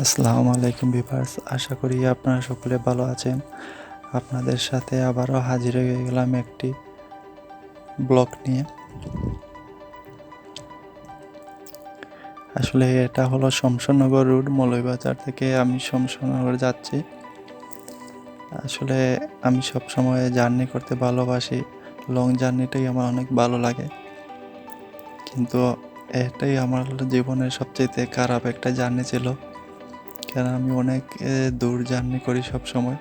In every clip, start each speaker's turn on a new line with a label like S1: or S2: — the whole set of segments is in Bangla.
S1: আসসালামু আলাইকুম ভিভার্স আশা করি আপনারা সকলে ভালো আছেন। আপনাদের সাথে আবারও হাজির হয়ে গেলাম একটি ব্লগ নিয়ে। আসলে এটা হলো শমশানগর রোড, মৌলভীবাজার থেকে আমি শমশানগর যাচ্ছি। আসলে আমি সব সময় জার্নি করতে ভালোবাসি। লং জার্নিটাই আমার অনেক ভালো লাগে। কিন্তু এটাই আমার জীবনের সবচেয়ে খারাপ একটা জার্নি ছিল। কেন আমি অনেক দূর জার্নি করি সব সময়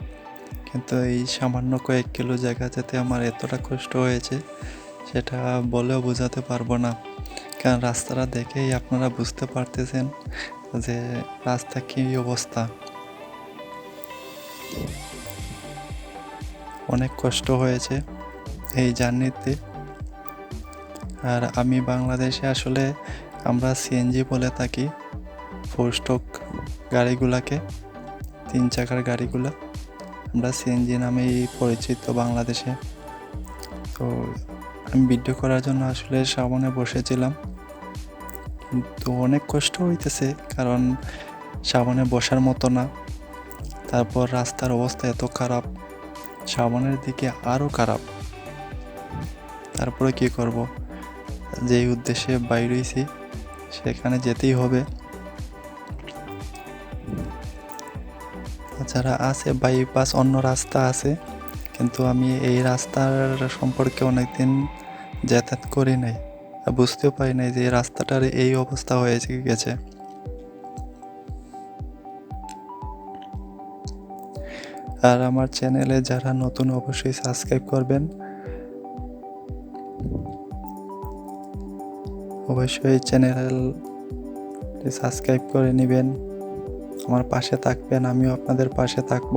S1: কিন্তু এই সামান্য কয়েক কিলো জায়গা যেতে আমার এতটা কষ্ট হয়েছে, সেটা বলেও বোঝাতে পারব না। কারণ রাস্তাটা দেখেই আপনারা বুঝতে পারতেছেন যে রাস্তা কী অবস্থা। অনেক কষ্ট হয়েছে এই জার্নিতে। আর আমি বাংলাদেশে আসলে আমরা সিএনজি বলে থাকি। ফোর স্টক গাড়িগুলাকে, তিন চাকার গাড়িগুলা। আমরা সিএনজি নামেই পরিচিত বাংলাদেশে। তো আমি ভিডিও করার জন্য আসলে সামনে বসেছিলাম। কিন্তু অনেক কষ্ট হইতেছে, কারণ সামনে বসার মতো না। তারপর রাস্তার অবস্থা এত খারাপ, সামনের দিকে আরও খারাপ। তারপরে কি করব? যেই উদ্দেশ্যে বাইর হইছি, সেখানে যেতেই হবে। যারা আছে বাইপাস অন্য রাস্তা আছে। কিন্তু আমি এই রাস্তার সম্পর্কে অনেকদিন যাতায়াত করি নাই। বুঝতেও পারি নাই যে রাস্তাটার এই অবস্থা হয়ে গেছে। আর আমার চ্যানেলে যারা নতুন অবশ্যই সাবস্ক্রাইব করবেন। অবশ্যই চ্যানেল সাবস্ক্রাইব করে নেবেন। আমার পাশে থাকবেন, আমিও আপনাদের পাশে থাকব।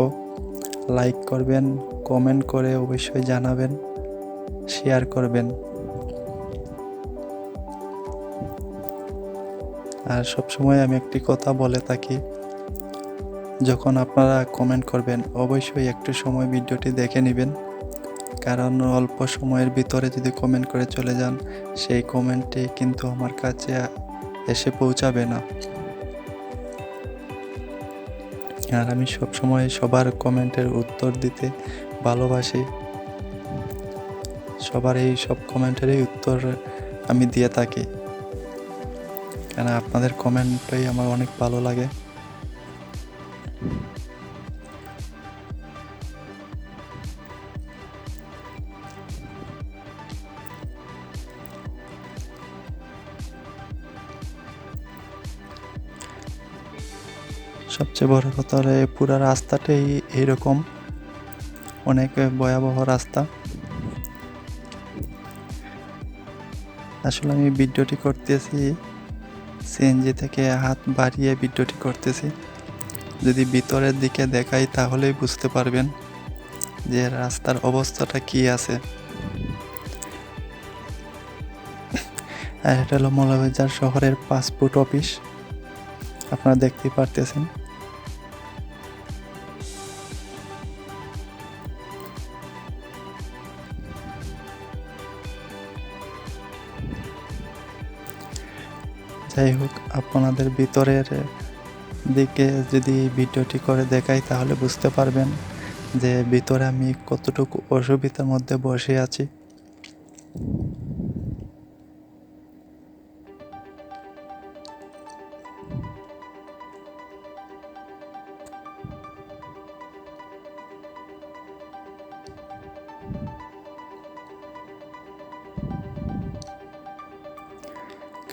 S1: লাইক করবেন কমেন্ট করে অবশ্যই জানাবেন শেয়ার করবেন। আর সবসময় আমি একটি কথা বলে থাকি, যখন আপনারা কমেন্ট করবেন, অবশ্যই একটু সময় ভিডিওটি দেখে নেবেন। কারণ অল্প সময়ের ভিতরে যদি কমেন্ট করে চলে যান, সেই কমেন্টটি কিন্তু আমার কাছে এসে পৌঁছাবে না। আর আমি সব সময় সবার কমেন্টের উত্তর দিতে ভালোবাসি। সবার এই সব কমেন্টেরই উত্তর আমি দিয়ে থাকি। কেন আপনাদের কমেন্টটাই আমার অনেক ভালো লাগে। সবচেয়ে বড় কথা হলো, এই পুরো রাস্তাটাই এইরকম অনেক ভয়াবহ রাস্তা। আসলে আমি ভিডিওটি করতেছি, সিএনজি থেকে হাত বাড়িয়ে ভিডিওটি করতেছি। যদি ভিতরের দিকে দেখাই তাহলেই বুঝতে পারবেন যে রাস্তার অবস্থাটা কি আছে। আর এটা হলো মৌলভীবাজার শহরের পাসপোর্ট অফিস। আপনারা দেখতেই পারতেছেন। যাই হোক, আপনাদের ভিতরের দিকে যদি ভিডিওটি করে দেখাই, তাহলে বুঝতে পারবেন যে ভিতরে আমি কতটুকু অসুবিধার মধ্যে বসে আছি।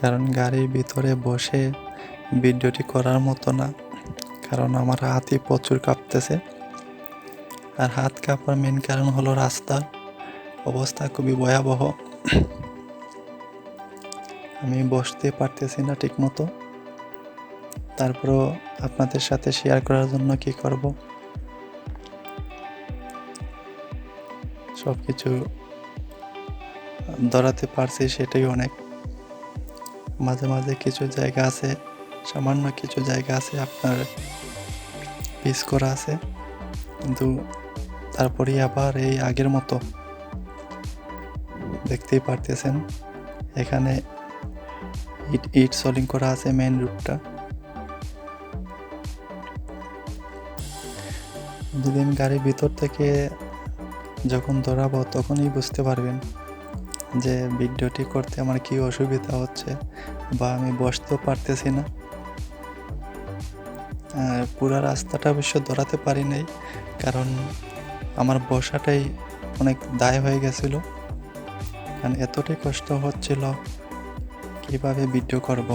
S1: কারণ গাড়ির ভিতরে বসে ভিডিওটি করার মতো না, কারণ আমার হাতই প্রচুর কাঁপতেছে। আর হাত কাঁপার মেন কারণ হলো রাস্তার অবস্থা খুবই ভয়াবহ। আমি বসতে পারতেছি না ঠিক মতো তারপরও আপনাদের সাথে শেয়ার করার জন্য কি করব? সব কিছু ধরাতে পারছি সেটাই অনেক। মাঝে মাঝে কিছু জায়গা আছে, সামান্য কিছু জায়গা আছে আপনার পিস করা আছে। কিন্তু তারপরেই আবার এই আগের মতো দেখতেই পারতেছেন। এখানে ইট ইট সলিং করা আছে মেন রুটটা যদি আমি গাড়ির ভিতর থেকে যখন দৌড়াবো তখনই বুঝতে পারবেন যে ভিডিওটি করতে আমার কি অসুবিধা হচ্ছে বা আমি বসতেও পারতেছি না। পুরো রাস্তাটা অবশ্য দৌড়াতে পারি নাই, কারণ আমার বসাটাই অনেক দায় হয়ে গেছিল। কারণ এতটাই কষ্ট হচ্ছিল, কীভাবে ভিডিও করব?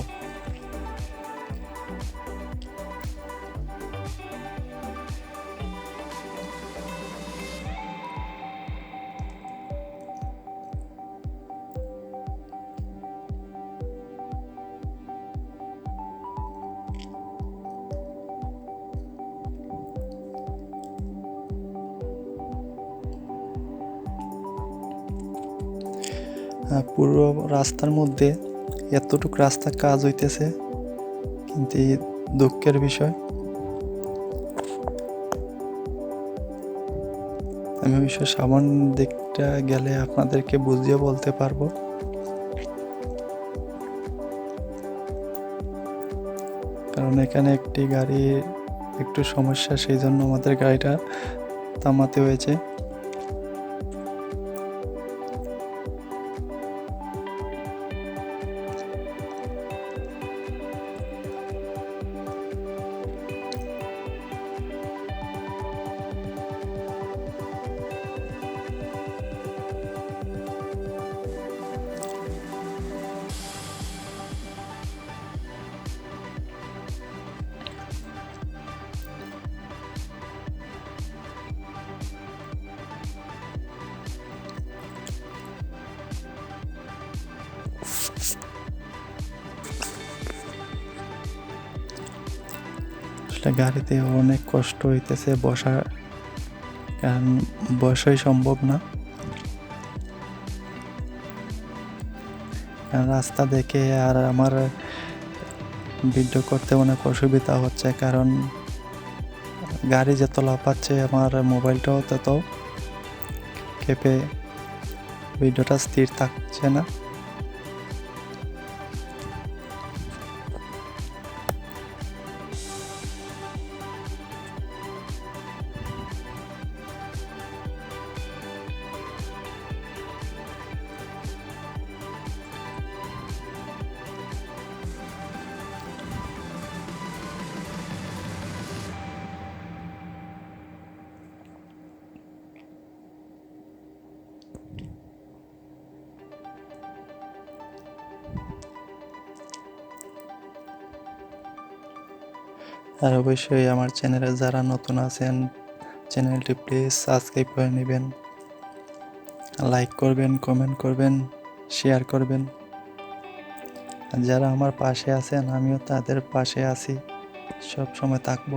S1: রাস্তার মধ্যে এতটুক রাস্তা কাজ হইতেছে, কিন্তু এই দুঃখের বিষয়। আমি অবশ্য সামন দিকটা গেলে আপনাদেরকে বুঝিয়ে বলতে পারব। কারণ এখানে একটি গাড়ি একটু সমস্যা, সেই জন্য আমাদের গাড়িটা থামাতে হয়েছে। আসলে গাড়িতে অনেক কষ্ট হইতেছে, বসা কারণ বসাই সম্ভব না। রাস্তা দেখে আর আমার ভিডিও করতে অনেক অসুবিধা হচ্ছে, কারণ গাড়ি যত লাফাচ্ছে, আমার মোবাইলটাও তত কেঁপে ভিডিওটা স্থির থাকছে না। আর অবশ্যই আমার চ্যানেলে যারা নতুন আছেন, চ্যানেলটি প্লিজ সাবস্ক্রাইব করে নেবেন। লাইক করবেন কমেন্ট করবেন শেয়ার করবেন। যারা আমার পাশে আছেন, আমিও তাদের পাশে আছি। সব সময় থাকব।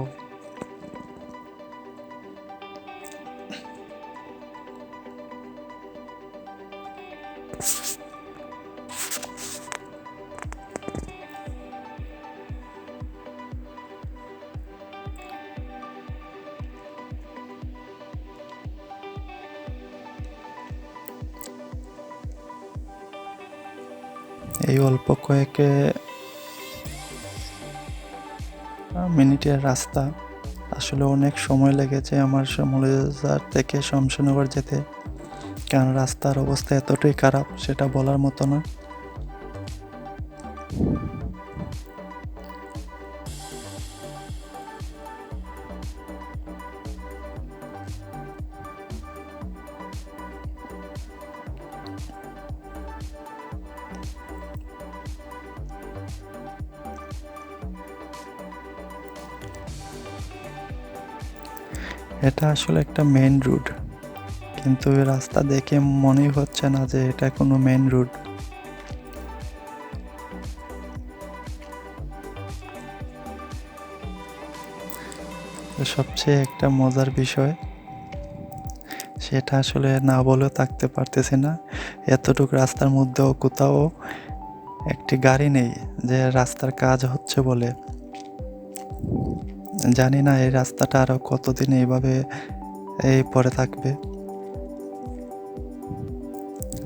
S1: এই অল্প কয়েক মিনিটের রাস্তা। আসলে অনেক সময় লেগেছে আমার সমলেজার থেকে শমশানগর যেতে। কারণ রাস্তার অবস্থা এতটাই খারাপ, সেটা বলার মতো না। এটা আসলে একটা মেন রুট কিন্তু রাস্তা দেখে মনেই হচ্ছে না যে এটা কোনো মেন রুট সবচেয়ে একটা মজার বিষয়, সেটা আসলে না বলেও থাকতে পারতেছি না। এতটুকু রাস্তার মধ্যেও কোথাও একটি গাড়ি নেই যে রাস্তার কাজ হচ্ছে বলে। জানি না এই রাস্তাটা আরও কতদিন এইভাবে এই পরে থাকবে।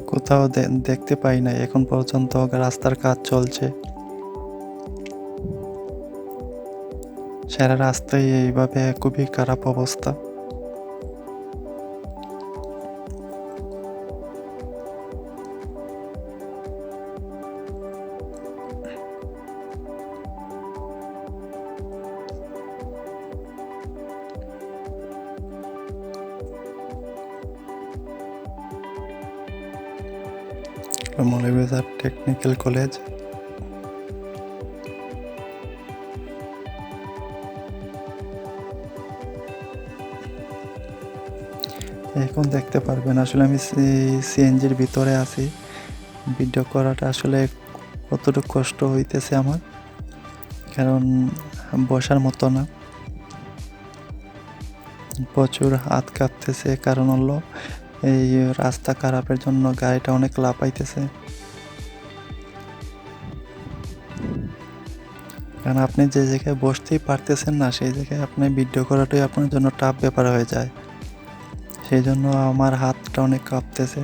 S1: কোথাও দেখতে পাই না এখন পর্যন্ত রাস্তার কাজ চলছে। সারা রাস্তায় এইভাবে খুবই খারাপ অবস্থা। আসলে মৌলভীবাজার টেকনিক্যাল কলেজ। এখন দেখতে পারবেন, আসলে আমি সিএনজির ভিতরে আছি। ভিডিও করাটা আসলে কতটুকু কষ্ট হইতেছে আমার, কারণ বসার মতো না। প্রচুর হাত কাঁপতেছে, কারণ হলো এই রাস্তা খারাপের জন্য গাড়িটা অনেক লাফাইতেছে। কারণ আপনি যে জায়গায় বসতেই পারতেছেন না, সেই জায়গায় আপনি ভিডিও করাটাই আপনার জন্য টাফ ব্যাপার হয়ে যায়। সেই জন্য আমার হাতটা অনেক কাঁপতেছে।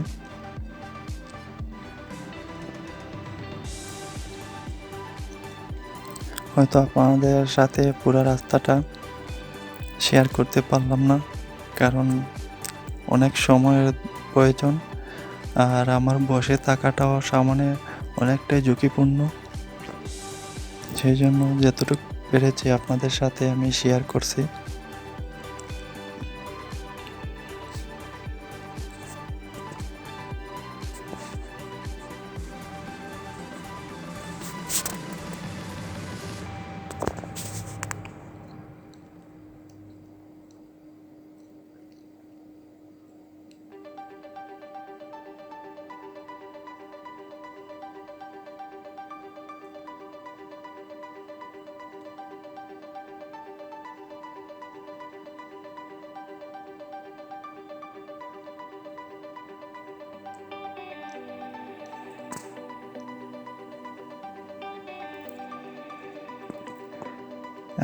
S1: হয়তো আপনাদের সাথে পুরো রাস্তাটা শেয়ার করতে পারলাম না, কারণ অনেক সময়ের প্রয়োজন। আর আমার বসে থাকাটাও সামনে অনেকটাই ঝুঁকিপূর্ণ। সেই জন্য যতটুকু পেরেছি আপনাদের সাথে আমি শেয়ার করছি।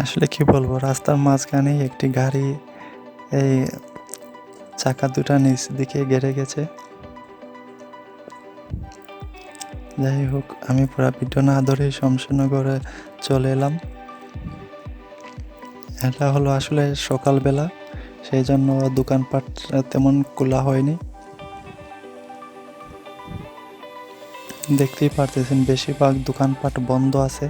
S1: আসলে কি বলব, রাস্তার মাঝখানেই একটি গাড়ি, এই চাকা দুটা নিচ দিকে গেড়ে গেছে। যাই হোক, আমি পুরো ভিডিও না ধরে শমশানগরে চলে এলাম। এটা হলো আসলে সকালবেলা, সেই জন্য দোকানপাট তেমন খোলা হয়নি। দেখতেই পারতেছেন, বেশিরভাগ দোকানপাট বন্ধ আছে।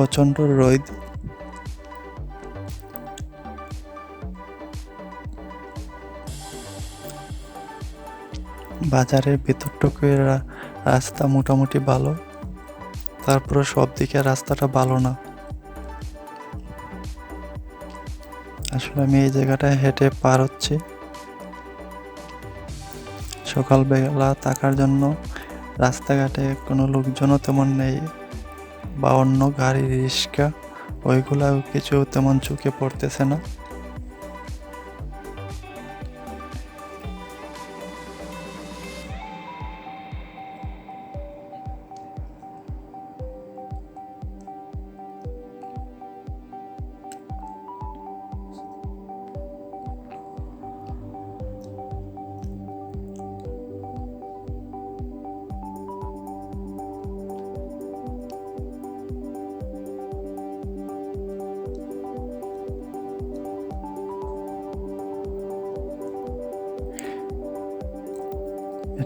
S1: প্রচণ্ড রোদ। বাজারের ভিতরটুকু রাস্তা মোটামুটি ভালো। তারপরে সব দিকে রাস্তাটা ভালো না। আসলে আমি এই জায়গাটায় হেঁটে পার হচ্ছি। সকালবেলা থাকার জন্য রাস্তাঘাটে কোনো লোকজনও তেমন নেই। বা অন্য গাড়ি রিক্সা ওইগুলাও কিছু তেমন চোখে পড়তেছে না।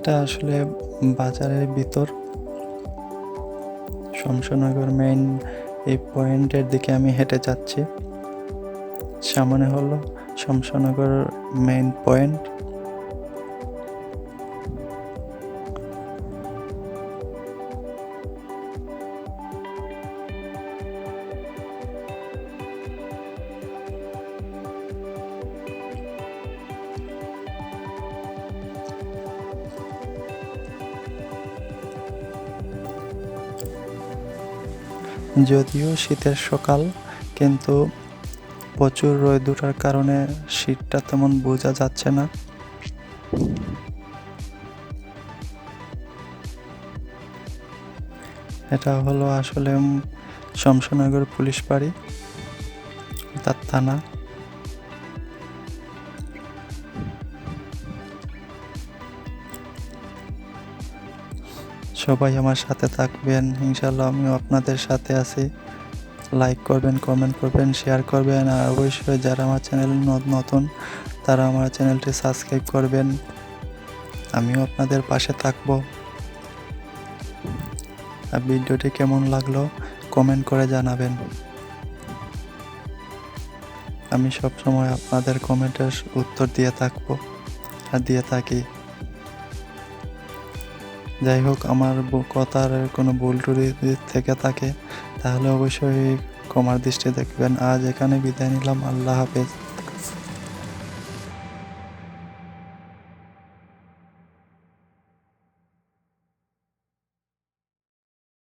S1: এটা আসলে বাজারের ভিতর। শমশনগর মেইন এই পয়েন্টের দিকে আমি হেঁটে যাচ্ছি। সামনে হলো শমশনগর মেইন পয়েন্ট যদিও শীতের সকাল, কিন্তু প্রচুর রোদ কারণে শীতটা তেমন বোঝা যাচ্ছে না। এটা হলো আসলে শমশনগর পুলিশ বাড়ি, তার থানা। সবাই আমার সাথে থাকবেন। ইনশাল্লাহ আমিও আপনাদের সাথে আছি। লাইক করবেন কমেন্ট করবেন শেয়ার করবেন। আর অবশ্যই যারা আমার চ্যানেল নতুন, তারা আমার চ্যানেলটি সাবস্ক্রাইব করবেন। আমিও আপনাদের পাশে থাকব। আর ভিডিওটি কেমন লাগল কমেন্ট করে জানাবেন। আমি সবসময় আপনাদের কমেন্টের উত্তর দিয়ে থাকব, আর দিয়ে থাকি। যাই হোক, আমার কথার কোনো ভুল টুরি থেকে থাকে, তাহলে অবশ্যই কমার দৃষ্টি দেখবেন। আজ এখানে বিদায় নিলাম। আল্লাহ হাফেজ।